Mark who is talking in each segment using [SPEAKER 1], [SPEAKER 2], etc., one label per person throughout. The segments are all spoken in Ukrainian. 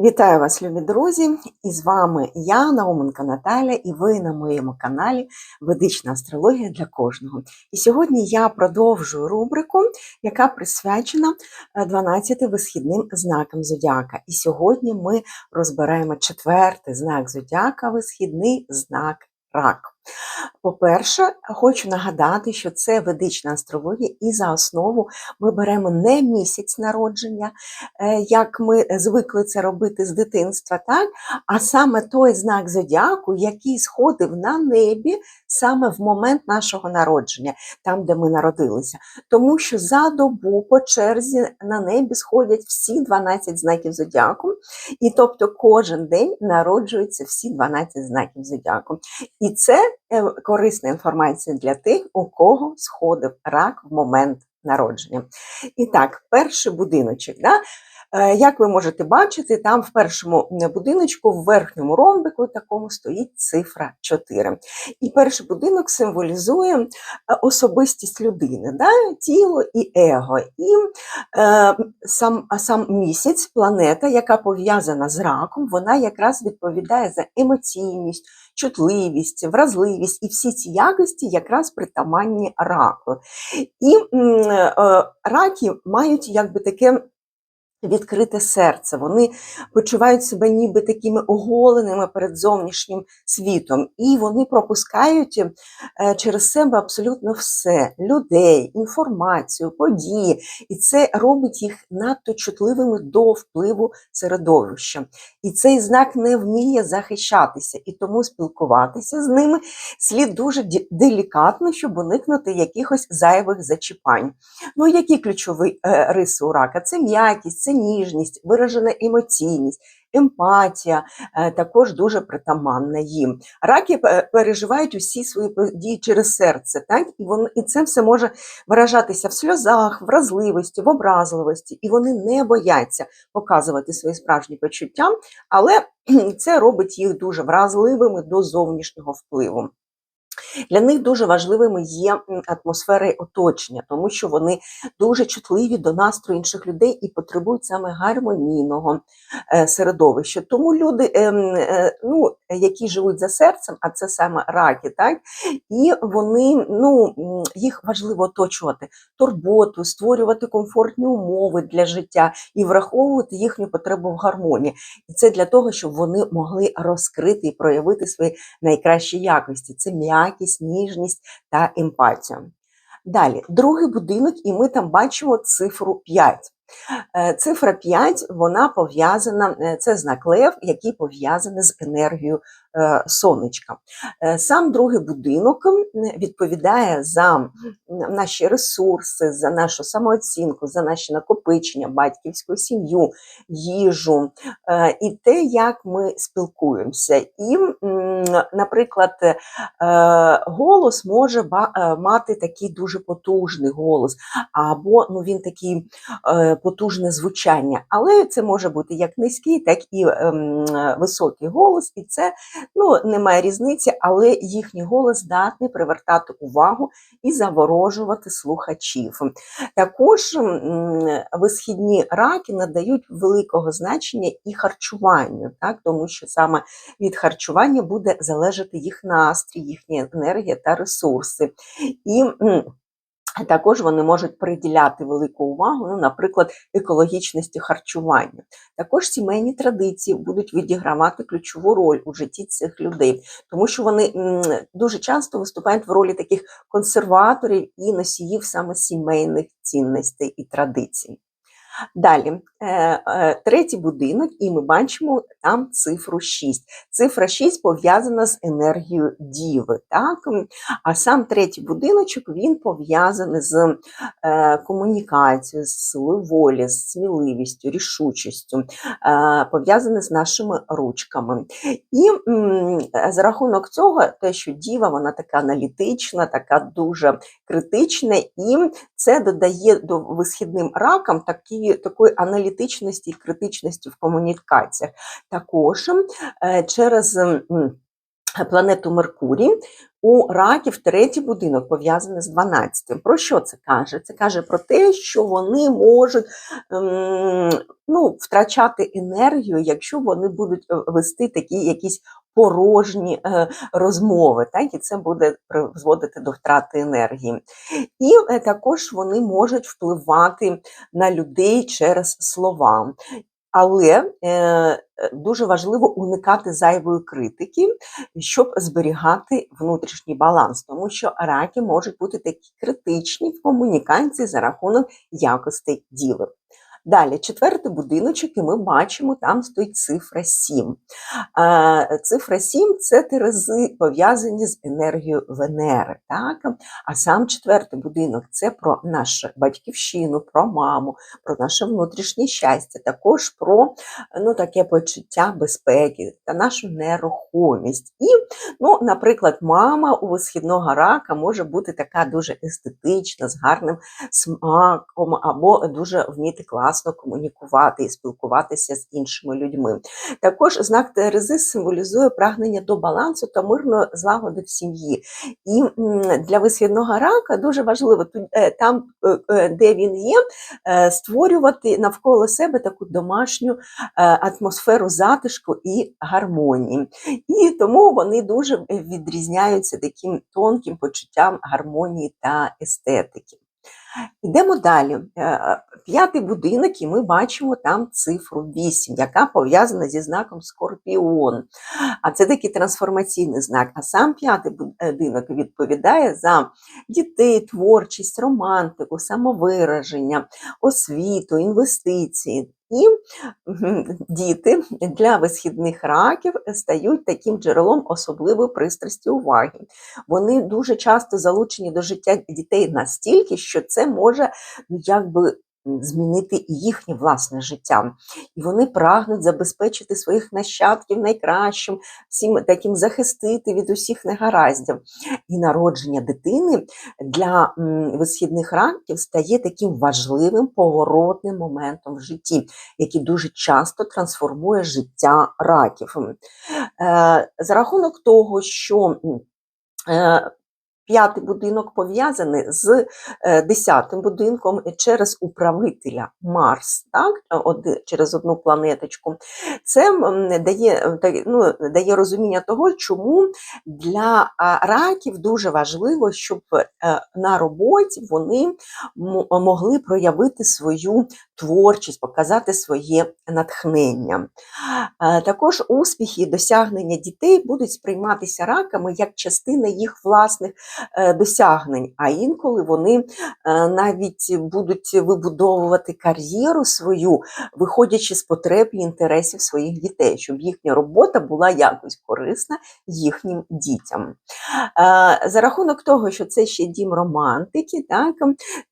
[SPEAKER 1] Вітаю вас, любі друзі! І з вами я, Науменка Наталя, і ви на моєму каналі Ведична астрологія для кожного. І сьогодні я продовжую рубрику, яка присвячена е, 12 висхідним знакам зодіака. І сьогодні ми розберемо четвертий знак зодіака, висхідний знак рак. По-перше, хочу нагадати, що це ведична астрологія, і за основу ми беремо не місяць народження, е, як ми звикли це робити з дитинства, так? а саме той знак зодіаку, який сходив на небі саме в момент нашого народження, там, де ми народилися. Тому що за добу по черзі на небі сходять всі 12 знаків зодіаку, і тобто кожен день народжуються всі 12 знаків зодіаку. І це корисна інформація для тих, у кого сходив рак в момент народження. І так, перший будиночок. Да? Е, Як ви можете бачити, там в першому будиночку, в верхньому ромбику такому стоїть цифра 4. І перший будинок символізує е, особистість людини, да? тіло і его. І е, сам, сам місяць, планета, яка пов'язана з раком, вона якраз відповідає за емоційність, чутливість, вразливість і всі ці якості якраз притаманні раку. І е, раки мають якби таке. Відкрите серце, вони почувають себе ніби такими оголеними перед зовнішнім світом, і вони пропускають е, через себе абсолютно все: людей, інформацію, події, і це робить їх надто чутливими до впливу середовища. І цей знак не вміє захищатися, і тому спілкуватися з ними слід дуже делікатно, щоб уникнути якихось зайвих зачіпань. Ну, які ключові е, риси у рака? Це м'якість, це ніжність, виражена емоційність, емпатія, е, також дуже притаманна їм. Раки е, переживають усі свої події через серце, так? І, вон, і це все може виражатися в сльозах, вразливості, в образливості, і вони не бояться показувати свої справжні почуття, але це робить їх дуже вразливими до зовнішнього впливу. Для них дуже важливими є і оточення, тому що вони дуже чутливі до настрою інших людей і потребують саме гармонійного е, середовища. Тому люди, ем, е, ну, які живуть за серцем, а це саме раки, так, і вони, ну, їх важливо оточувати турботу, створювати комфортні умови для життя і враховувати їхню потребу в гармонії. І це для того, щоб вони могли розкрити і проявити свої найкращі якості: це м'якість, ніжність та емпатію. Далі, другий будинок, і ми там бачимо цифру 5. Е, Цифра 5, вона пов'язана, е, це знак лев, який пов'язаний з енергією е, сонечка. Сам другий будинок відповідає за наші ресурси, за нашу самооцінку, за наші накопичення, батьківську сім'ю, їжу і те, як ми спілкуємося. І, наприклад, голос може мати такий дуже потужний голос, або ну, він такий потужне звучання. Але це може бути як низький, так і ем, високий голос, і це ну, немає різниці, але їхній голос здатний привертати увагу і заворожувати слухачів. Також м, висхідні раки надають великого значення і харчуванню, так, тому що саме від харчування буде залежати їх настрій, їхня енергія та ресурси. І також вони можуть приділяти велику увагу, ну, наприклад, екологічності харчування. Також сімейні традиції будуть відігравати ключову роль у житті цих людей, тому що вони дуже часто виступають в ролі таких консерваторів і носіїв саме сімейних цінностей і традицій. Далі, е, е, третій будинок, і ми бачимо там цифру 6. Цифра 6 пов'язана з енергією діви. Так? А сам третій будиночок він пов'язаний з е, комунікацією, з силою волі, з сміливістю, рішучістю, пов'язаний з нашими ручками. І за рахунок цього, те, що діва, вона така аналітична, така дуже критична, і це додає до висхідним ракам такі, такої аналітичності і критичності в комунікаціях. Також е, через планету Меркурій. У раків третій будинок пов'язаний з 12. Про що це каже? Це каже про те, що вони можуть ем, ну, втрачати енергію, якщо вони будуть е, вести такі якісь порожні е, розмови, так? і це буде призводити до втрати енергії. І е, також вони можуть впливати на людей через слова. Але е, дуже важливо уникати зайвої критики, щоб зберігати внутрішній баланс, тому що раки можуть бути такі критичні в комунікації за рахунок якостей діли. Далі, четвертий будиночок, і ми бачимо, там стоїть цифра 7. Цифра 7 це терези, пов'язані з енергією Венери. Так? А сам четвертий будинок це про нашу батьківщину, про маму, про наше внутрішнє щастя, також про ну, таке почуття безпеки та нашу нерухомість. І, ну, наприклад, мама у висхідного рака може бути така дуже естетична, з гарним смаком, або дуже вміти класно класно комунікувати і спілкуватися з іншими людьми. Також знак Терези символізує прагнення до балансу та мирної злагоди в сім'ї. І для висхідного рака дуже важливо е, там, е, е, де він є, створювати навколо себе таку домашню атмосферу затишку і гармонії. І тому вони дуже відрізняються таким тонким почуттям гармонії та естетики. Йдемо далі. Е, п'ятий будинок, і ми бачимо там цифру 8, яка пов'язана зі знаком Скорпіон. А це такий трансформаційний знак. А сам п'ятий будинок відповідає за дітей, творчість, романтику, самовираження, освіту, інвестиції. І діти для висхідних раків стають таким джерелом особливої пристрасті уваги. Вони дуже часто залучені до життя дітей настільки, що це може ну, якби змінити їхнє власне життя. І вони прагнуть забезпечити своїх нащадків найкращим, всім таким захистити від усіх негараздів. І народження дитини для висхідних раків стає таким важливим поворотним моментом в житті, який дуже часто трансформує життя раків. Е, за рахунок того, що е, П'ятий будинок пов'язаний з е, десятим будинком через управителя Марс, так, через одну планеточку. Це дає ну, дає розуміння того, чому для раків дуже важливо, щоб е, на роботі вони могли проявити свою творчість, показати своє натхнення. Е, також успіхи і досягнення дітей будуть сприйматися раками як частина їх власних. Е, досягнень, а інколи вони е, навіть будуть вибудовувати кар'єру свою, виходячи з потреб і інтересів своїх дітей, щоб їхня робота була якось корисна їхнім дітям. Е, за рахунок того, що це ще дім романтики, так,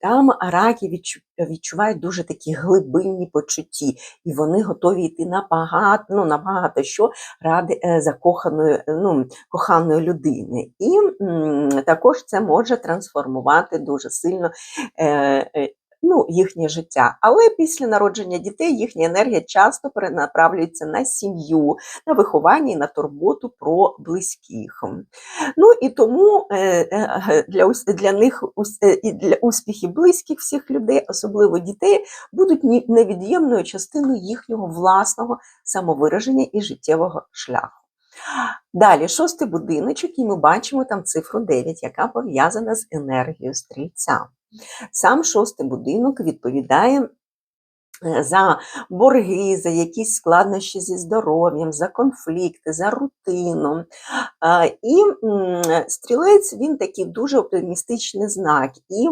[SPEAKER 1] там раки відчувають дуже такі глибинні почутті, і вони готові йти на багато, ну, на багато що ради закоханої ну, коханої людини. І м, також це може трансформувати дуже сильно. Е, е, Ну, їхнє життя. Але після народження дітей їхня енергія часто перенаправлюється на сім'ю, на виховання і на турботу про близьких. Ну і тому е, для для них і для успіхів близьких всіх людей, особливо дітей, будуть невід'ємною частиною їхнього власного самовираження і життєвого шляху. Далі, шостий будиночок, і ми бачимо там цифру 9, яка пов'язана з енергією стрільця. Сам шостий будинок відповідає за борги, за якісь складнощі зі здоров'ям, за конфлікти, за рутину. І стрілець він такий дуже оптимістичний знак. І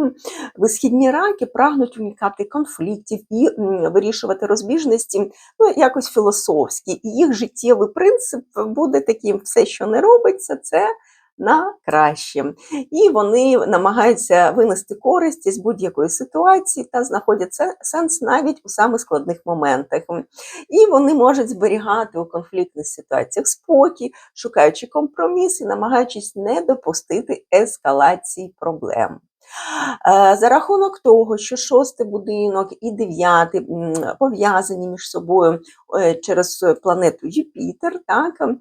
[SPEAKER 1] висхідні раки прагнуть уникати конфліктів і вирішувати розбіжності ну, якось філософські. І їх життєвий принцип буде таким: все, що не робиться, це на краще. І вони намагаються винести користь із будь-якої ситуації та знаходять сенс навіть у самих складних моментах. І вони можуть зберігати у конфліктних ситуаціях спокій, шукаючи компроміс і намагаючись не допустити ескалації проблем. Е, За рахунок того, що шостий будинок і дев'ятий пов'язані між собою е, через планету Юпітер, так, е,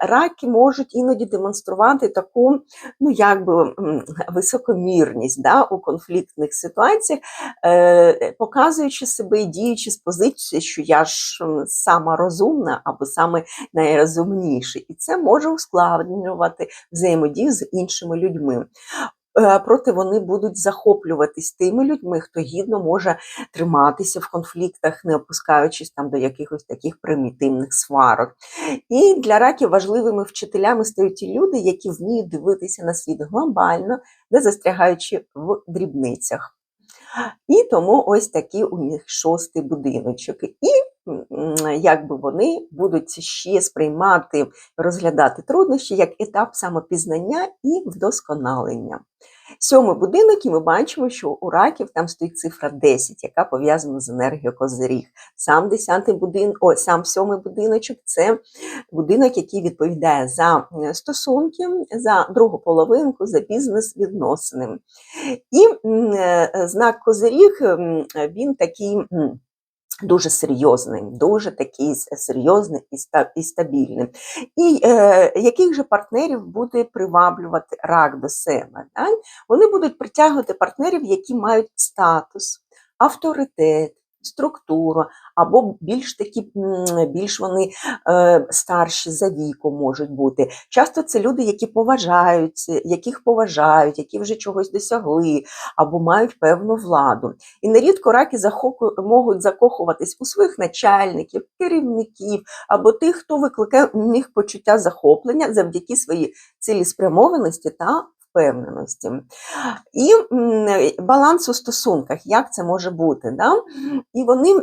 [SPEAKER 1] раки можуть іноді демонструвати таку, ну якби високомірність да, у конфліктних ситуаціях, показуючи себе і діючи з позиції, що я ж сама розумна або саме найрозумніший. І це може ускладнювати взаємодію з іншими людьми. Е, Проте вони будуть захоплюватись тими людьми, хто гідно може триматися в конфліктах, не опускаючись там до якихось таких примітивних сварок. І для раків важливими вчителями стають ті люди, які вміють дивитися на світ глобально, не застрягаючи в дрібницях. І тому ось такий у них шостий будиночок. І якби вони будуть ще сприймати, розглядати труднощі як етап самопізнання і вдосконалення. Сьомий будинок, і ми бачимо, що у раків там стоїть цифра 10, яка пов'язана з енергією козиріг. Сам десятий будин, о, сам сьомий будиночок це будинок, який відповідає за е, стосунки, за другу половинку, за бізнес-відносини. І е, знак козиріг він такий. Дуже серйозний, дуже такий серйозним і стабільним. і е, яких же партнерів буде приваблювати рак до себе? Так? Вони будуть притягувати партнерів, які мають статус, авторитет, структуру, або більш такі, більш вони е, старші за віком можуть бути. Часто це люди, які поважають, яких поважають, які вже чогось досягли, або мають певну владу. І нерідко раки захоку- можуть закохуватись у своїх начальників, керівників або тих, хто викликає у них почуття захоплення завдяки своїй цілеспрямованості та впевненості. І баланс у стосунках, як це може бути? Да? І вони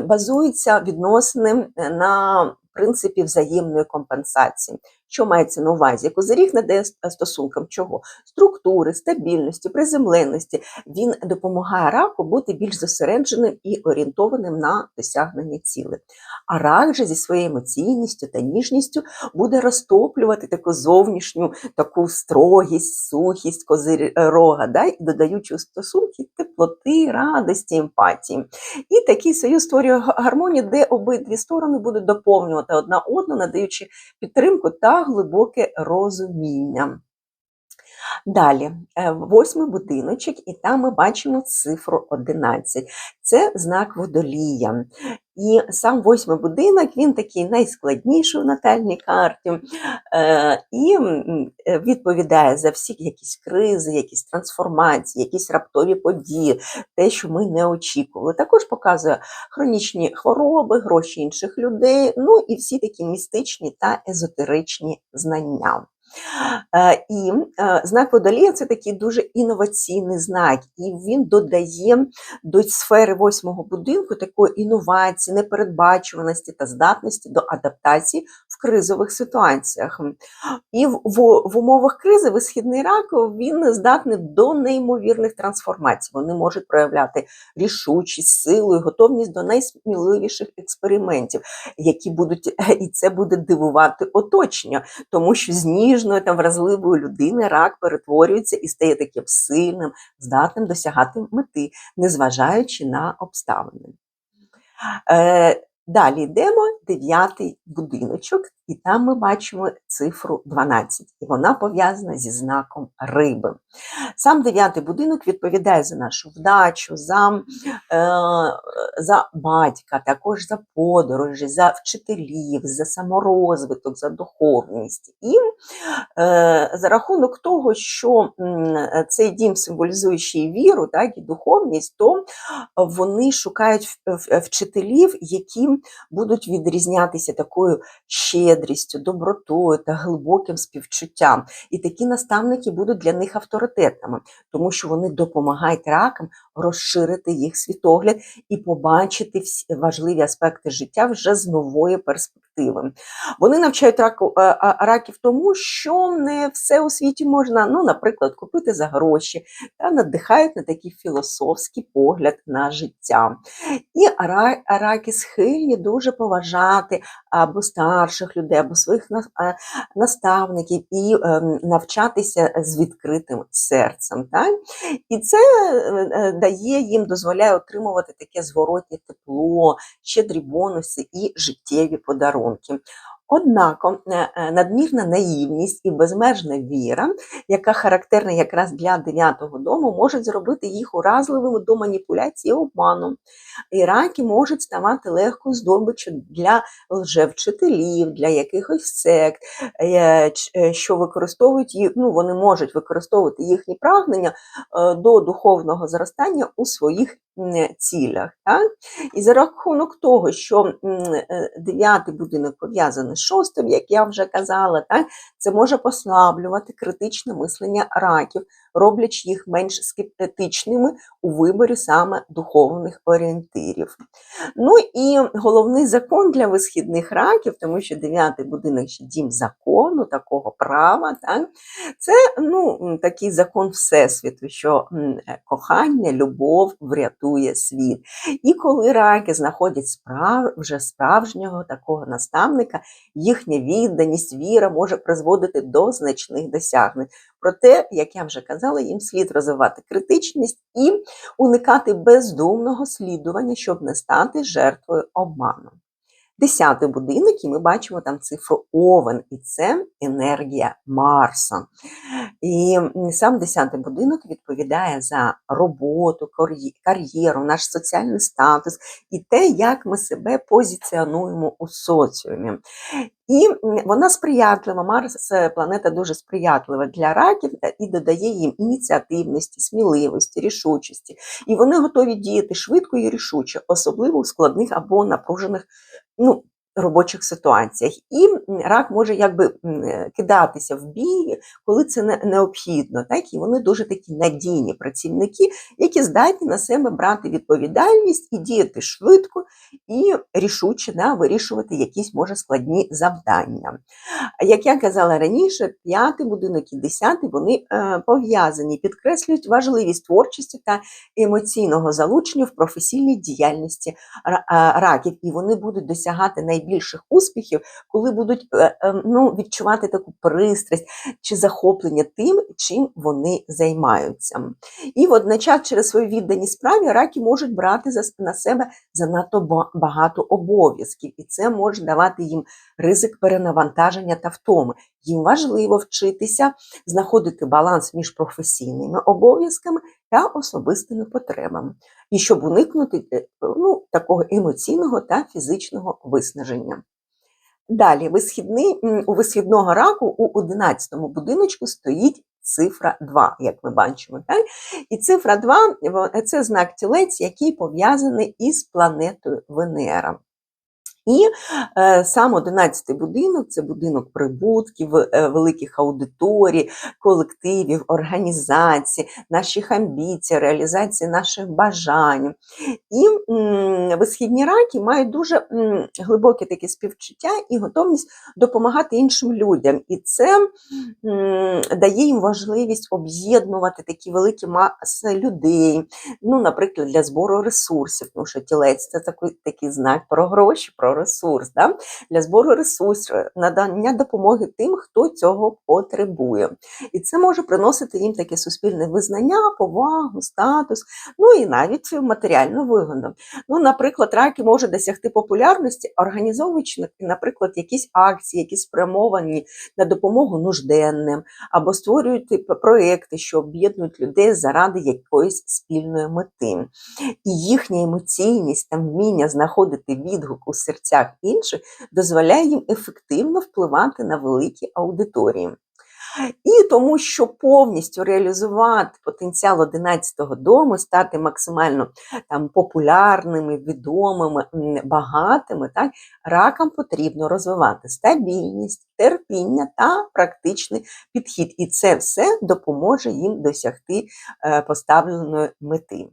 [SPEAKER 1] базуються відносини на принципі взаємної компенсації. Що мається на увазі? Козиріг надає с- стосункам чого? Структури, стабільності, приземленості. Він допомагає раку бути більш зосередженим і орієнтованим на досягнення цілей. А рак же зі своєю емоційністю та ніжністю буде розтоплювати таку зовнішню таку строгість, сухість козирога, да? додаючи стосунки теплоти, радості, емпатії. І такий союз створює гармонію, де обидві сторони будуть доповнювати одна одну, надаючи підтримку та глибоке розуміння. Далі, е, восьмий будиночок, і там ми бачимо цифру 11. Це знак водолія. І сам восьмий будинок він такий найскладніший у натальній карті е, і е, відповідає за всі якісь кризи, якісь трансформації, якісь раптові події, те, що ми не очікували. Також показує хронічні хвороби, гроші інших людей, ну і всі такі містичні та езотеричні знання. Е, І е, знак водолія це такий дуже інноваційний знак, і він додає до сфери восьмого будинку такої інновації, непередбачуваності та здатності до адаптації в кризових ситуаціях. І в, в, в умовах кризи висхідний рак він здатний до неймовірних трансформацій. Вони можуть проявляти рішучість, силу і готовність до найсміливіших експериментів, які будуть, і це буде дивувати оточення тому що з ніжної та вразливої людини рак перетворюється і стає таким сильним, здатним досягати мети, незважаючи на обставини. Далі йдемо дев'ятий будиночок, і там ми бачимо цифру 12, і вона пов'язана зі знаком риби. Сам дев'ятий будинок відповідає за нашу вдачу, за, е, за батька, також за подорожі, за вчителів, за саморозвиток, за духовність. І е, за рахунок того, що цей дім символізує ще й віру, так, і духовність, то вони шукають вчителів, які будуть відрізнятися такою щедрістю, добротою та глибоким співчуттям. І такі наставники будуть для них авторитетами, тому що вони допомагають ракам розширити їх світогляд і побачити важливі аспекти життя вже з нової перспективи. Перспективи. Вони навчають раку, раків тому, що не все у світі можна, ну, наприклад, купити за гроші, та надихають на такий філософський погляд на життя. І раки схильні дуже поважати або старших людей, або своїх наставників і ем, навчатися з відкритим серцем. Так? І це е, е, дає їм, дозволяє отримувати таке зворотнє тепло, щедрі бонуси і життєві подарунки. Однак е, е, надмірна наївність і безмежна віра, яка характерна якраз для дев'ятого дому, можуть зробити їх уразливими до маніпуляції обману. І раки можуть ставати легкою здобиччю для лжевчителів, для якихось сект, е, що використовують їх, ну вони можуть використовувати їхні прагнення до духовного зростання у своїх цілях. Так? І за рахунок того, що е, дев'ятий будинок пов'язаний з шостим, як я вже казала, так? це може послаблювати критичне мислення раків, роблячи їх менш скептичними у виборі саме духовних орієнтирів. Ну і головний закон для висхідних раків, тому що дев'ятий будинок ще дім закону, такого права, так? це ну, такий закон Всесвіту, що кохання, любов врятує світ. І коли раки знаходять справ, вже справжнього такого наставника, їхня відданість, віра може призводити до значних досягнень. Проте, як я вже казала, їм слід розвивати критичність і уникати бездумного слідування, щоб не стати жертвою обману. Десятий будинок, і ми бачимо там цифру Овен, і це енергія Марса. І сам десятий будинок відповідає за роботу, кар'єру, наш соціальний статус і те, як ми себе позиціонуємо у соціумі. І вона сприятлива, Марс планета дуже сприятлива для раків і додає їм ініціативності, сміливості, рішучості. І вони готові діяти швидко і рішуче, особливо у складних або напружених ну, робочих ситуаціях. І рак може якби е, кидатися в бій, коли це необхідно. Так? І вони дуже такі надійні працівники, які здатні на себе брати відповідальність і діяти швидко і рішуче да, вирішувати якісь може складні завдання. Як я казала раніше, п'ятий будинок і десятий вони е, пов'язані, підкреслюють важливість творчості та емоційного залучення в професійній діяльності раків, і вони будуть досягати найбільших успіхів, коли будуть е, е, ну, відчувати таку пристрасть чи захоплення тим, чим вони займаються. І водночас через свою відданість справі раки можуть брати на себе занадто багато обов'язків, і це може давати їм ризик перенавантаження та втоми. Їм важливо вчитися знаходити баланс між професійними обов'язками та особистими потребами, і щоб уникнути е, ну, такого емоційного та фізичного виснаження. Далі, висхідний, у висхідного раку у 11 будиночку стоїть цифра 2, як ми бачимо. Так? І цифра 2 це знак тілець, який пов'язаний із планетою Венера. І е, сам 11 будинок це будинок прибутків, е, великих аудиторій, колективів, організацій, наших амбіцій, реалізації наших бажань. І висхідні раки мають дуже глибоке таке співчуття і готовність допомагати іншим людям. І це дає їм важливість об'єднувати такі великі маси людей, ну, наприклад, для збору ресурсів, тому що тілець це такий, такий знак про гроші, про ресурс, да? для збору ресурсів, надання допомоги тим, хто цього потребує. І це може приносити їм таке суспільне визнання, повагу, статус, ну і навіть матеріальну вигоду. Ну, наприклад, раки можуть досягти популярності, організовуючи, наприклад, якісь акції, які спрямовані на допомогу нужденним, або створюють проекти, що об'єднують людей заради якоїсь спільної мети. І їхня емоційність та вміння знаходити відгук у серцях інших дозволяє їм ефективно впливати на великі аудиторії. І тому, що повністю реалізувати потенціал 11-го дому, стати максимально там, популярними, відомими, багатими, так, ракам потрібно розвивати стабільність, терпіння та практичний підхід. І це все допоможе їм досягти е, поставленої мети.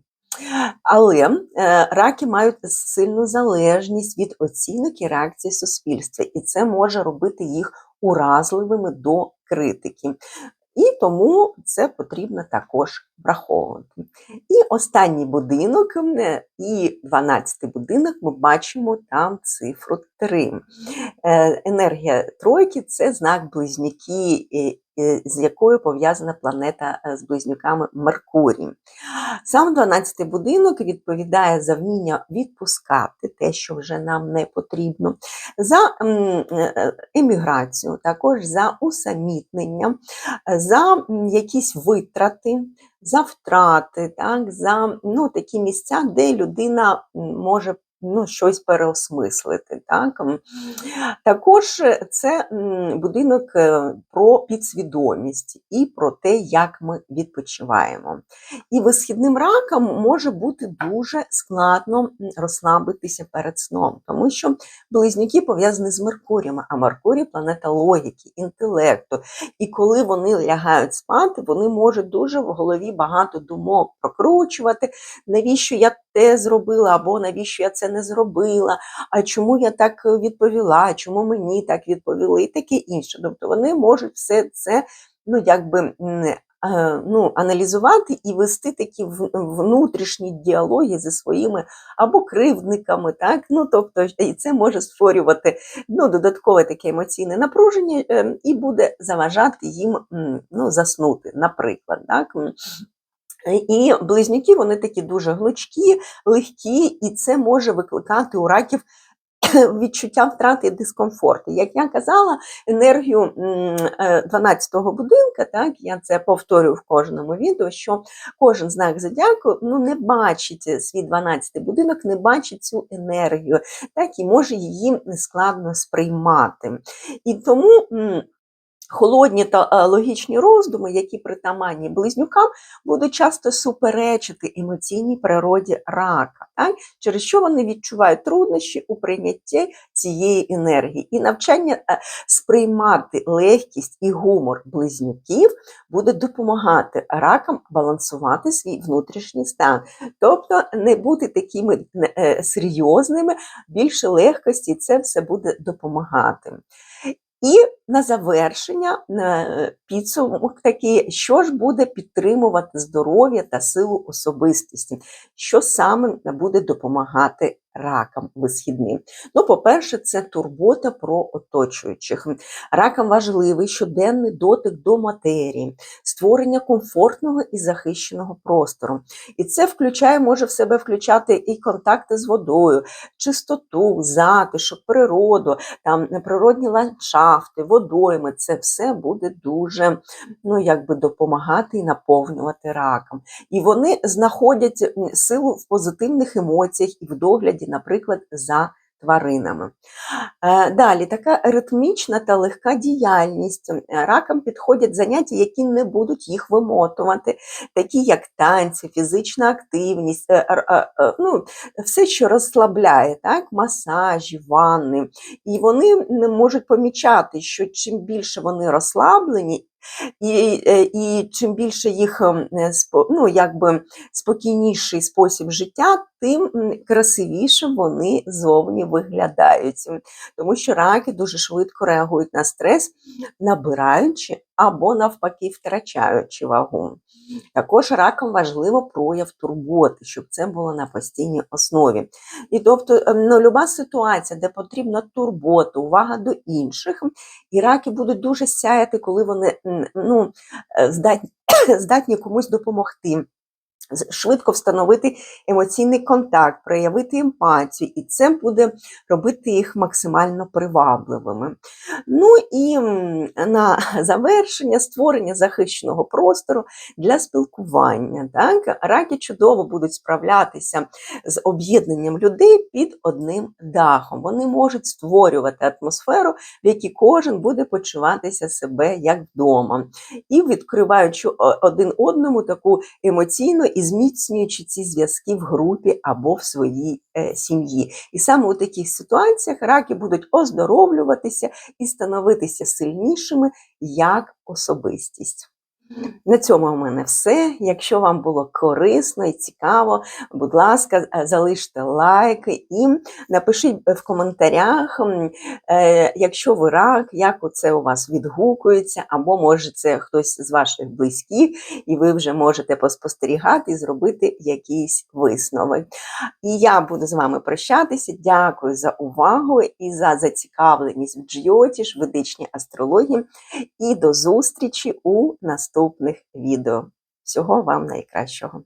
[SPEAKER 1] Але е, раки мають сильну залежність від оцінок і реакції суспільства, і це може робити їх уразливими до критики. І тому це потрібно також враховувати. І останній будинок, е, і 12 будинок, ми бачимо там цифру 3. Е, енергія тройки це знак близнюки, е, з якою пов'язана планета з близнюками Меркурій. Сам 12 будинок відповідає за вміння відпускати те, що вже нам не потрібно, за еміграцію, також за усамітнення, за якісь витрати, за втрати, так, за ну, такі місця, де людина може ну, щось переосмислити. Так? Також е, це будинок е, про підсвідомість і про те, як ми відпочиваємо. І висхідним ракам може бути дуже складно розслабитися перед сном, тому що близнюки пов'язані з Меркурієм, а Меркурій планета логіки, інтелекту. І коли вони лягають спати, вони можуть дуже в голові багато думок прокручувати, навіщо я те зробила, або навіщо я це не зробила, а чому я так е, відповіла, чому мені так відповіли, і таке інше. Тобто вони можуть все це ну, якби, е, ну, аналізувати і вести такі внутрішні діалоги зі своїми або кривдниками. так, ну, тобто, І це може створювати ну, додаткове таке емоційне напруження е, і буде заважати їм ну, заснути, наприклад. так. І близнюки вони такі дуже гнучкі, легкі, і це може викликати у раків відчуття втрати дискомфорту. Як я казала, енергію 12-го е, будинка, так, я це повторюю в кожному відео, що кожен знак зодіаку ну, не бачить свій 12-й будинок, не бачить цю енергію, так, і може її складно сприймати. І тому. Холодні та е, логічні роздуми, які притаманні близнюкам, будуть часто суперечити емоційній природі рака, так? через що вони відчувають труднощі у прийнятті цієї енергії. І навчання е, сприймати легкість і гумор близнюків буде допомагати ракам балансувати свій внутрішній стан, тобто не бути такими е, серйозними, більше легкості, це все буде допомагати. І на завершення е, підсумок такий, що ж буде підтримувати здоров'я та силу особистості, що саме буде допомагати ракам висхідним. Ну, по-перше, це турбота про оточуючих. Ракам важливий щоденний дотик до матерії, створення комфортного і захищеного простору. І це включає, може в себе включати і контакти з водою, чистоту, затишок, природу, там природні ландшафти, водойми. Це все буде дуже ну, якби допомагати і наповнювати раком. І вони знаходять силу в позитивних емоціях і в догляді наприклад, за тваринами. Е, далі така ритмічна та легка діяльність. Е, ракам підходять заняття, які не будуть їх вимотувати, такі як танці, фізична активність, е, ну, все, що розслабляє, так, масажі, ванни. І вони можуть помічати, що чим більше вони розслаблені, і і чим більше їх ем, ну, якби спокійніший спосіб життя, тим красивіше вони зовні виглядають. Тому що раки дуже швидко реагують на стрес, набираючи або навпаки втрачаючи вагу. Також ракам важливо прояв турботи, щоб це було на постійній основі. І тобто ем, ну, люба ситуація, де потрібна турбота, увага до інших, і раки будуть дуже сяяти, коли вони ну, е, здатні, здатні комусь допомогти швидко встановити емоційний контакт, проявити емпатію, і це буде робити їх максимально привабливими. Ну і на завершення створення захищеного простору для спілкування. Так? Раки чудово будуть справлятися з об'єднанням людей під одним дахом. Вони можуть створювати атмосферу, в якій кожен буде почуватися себе як вдома. І відкриваючи один одному таку емоційну і зміцнюючи ці зв'язки в групі або в своїй е, сім'ї. І саме у таких ситуаціях раки будуть оздоровлюватися і становитися сильнішими як особистість. На цьому у мене все. Якщо вам було корисно і цікаво, будь ласка, е, залиште лайк і напишіть в коментарях, е, якщо ви рак, як це у вас відгукується, або може це хтось з ваших близьких, і ви вже можете поспостерігати і зробити якийсь висновок. І я буду з вами прощатися. Дякую за увагу і за зацікавленість в джйотіш, ведичній астрології. І до зустрічі у наступних відео. Всього вам найкращого!